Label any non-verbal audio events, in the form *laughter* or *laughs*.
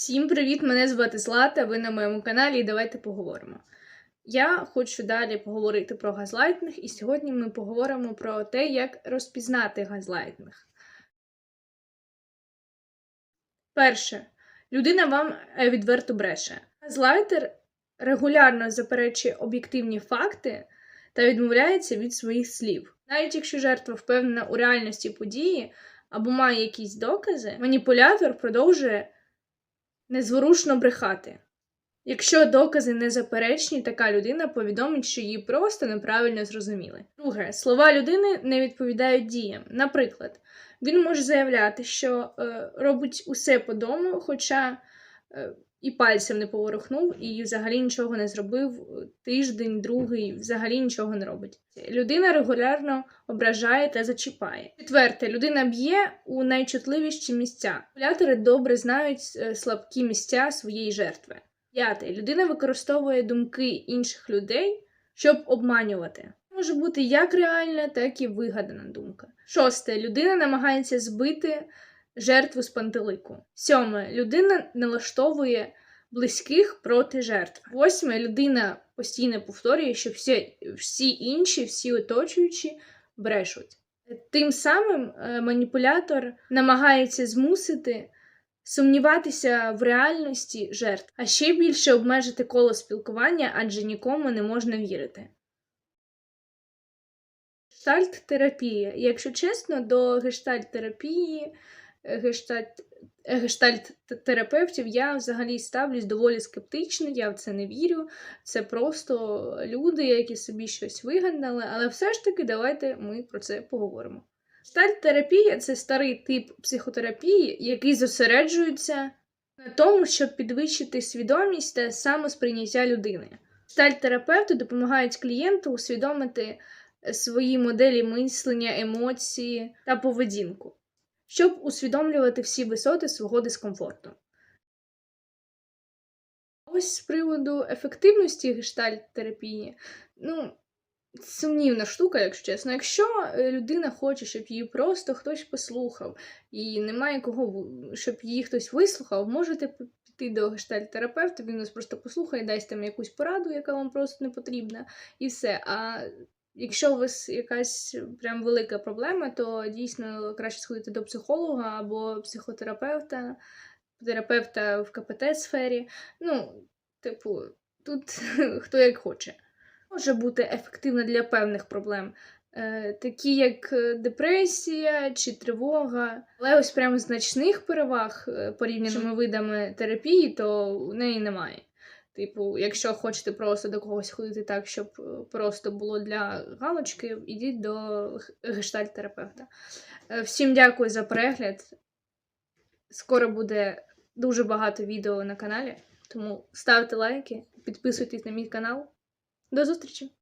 Всім привіт! Мене звати Злата, ви на моєму каналі і давайте поговоримо. Я хочу далі поговорити про газлайтинг, і сьогодні ми поговоримо про те, як розпізнати газлайтинг. Перше. Людина вам е, відверто бреше. Газлайтер регулярно заперечує об'єктивні факти та відмовляється від своїх слів. Навіть якщо жертва впевнена у реальності події або має якісь докази, маніпулятор продовжує незворушно брехати. Якщо докази незаперечні, така людина повідомить, що її просто неправильно зрозуміли. Друге, слова людини не відповідають діям. Наприклад, він може заявляти, що е, робить усе по дому, хоча і пальцем не поворухнув, і взагалі нічого не зробив е, тиждень, другий, взагалі нічого не робить. Людина регулярно ображає та зачіпає. Четверте, людина б'є у найчутливіші місця. Маніпулятори добре знають е, слабкі місця своєї жертви. П'яте, людина використовує думки інших людей, щоб обманювати. Може бути як реальна, так і вигадана думка. Шосте, людина намагається збити жертву з пантелику. Сьоме, людина налаштовує близьких проти жертв. Восьме, людина постійно повторює, що всі, всі інші, всі оточуючі брешуть. Тим самим е, маніпулятор намагається змусити сумніватися в реальності жертв, а ще більше обмежити коло спілкування, адже нікому не можна вірити. Гештальт-терапія. Якщо чесно, до гештальт-терапії, е, гештальт, гештальт-терапевтів я взагалі ставлюсь доволі скептично, я в це не вірю. Це просто люди, які собі щось вигадали, але все ж таки давайте ми про це поговоримо. Гештальт-терапія це старий тип психотерапії, який зосереджується на тому, щоб підвищити свідомість та самосприйняття людини. Гештальт-терапевти допомагають клієнту усвідомити свої моделі мислення, емоції та поведінку, щоб усвідомлювати всі висоти свого дискомфорту. Ось з приводу ефективності гештальт-терапії, ну, сумнівна штука, якщо чесно. Якщо е, людина хоче, щоб її просто хтось послухав, і немає кого, щоб її хтось вислухав, можете піти до гештальт-терапевта, він вас просто послухає, дасть там якусь пораду, яка вам просто не потрібна, і все. А Якщо у вас якась прям велика проблема, то дійсно краще сходити до психолога або психотерапевта, терапевта в КПТ-сфері. Ну, типу, тут *laughs* хто як хоче. Може бути ефективно для певних проблем, е, такі як е, депресія чи тривога. Але ось прямо значних переваг е, порівняно з видами терапії, то у неї немає. Типу, якщо хочете просто до когось ходити так, щоб е, просто було для галочки, ідіть до гештальт-терапевта. Е, Всім дякую за перегляд. Скоро буде дуже багато відео на каналі, тому ставте лайки, підписуйтесь на мій канал. До зустрічі!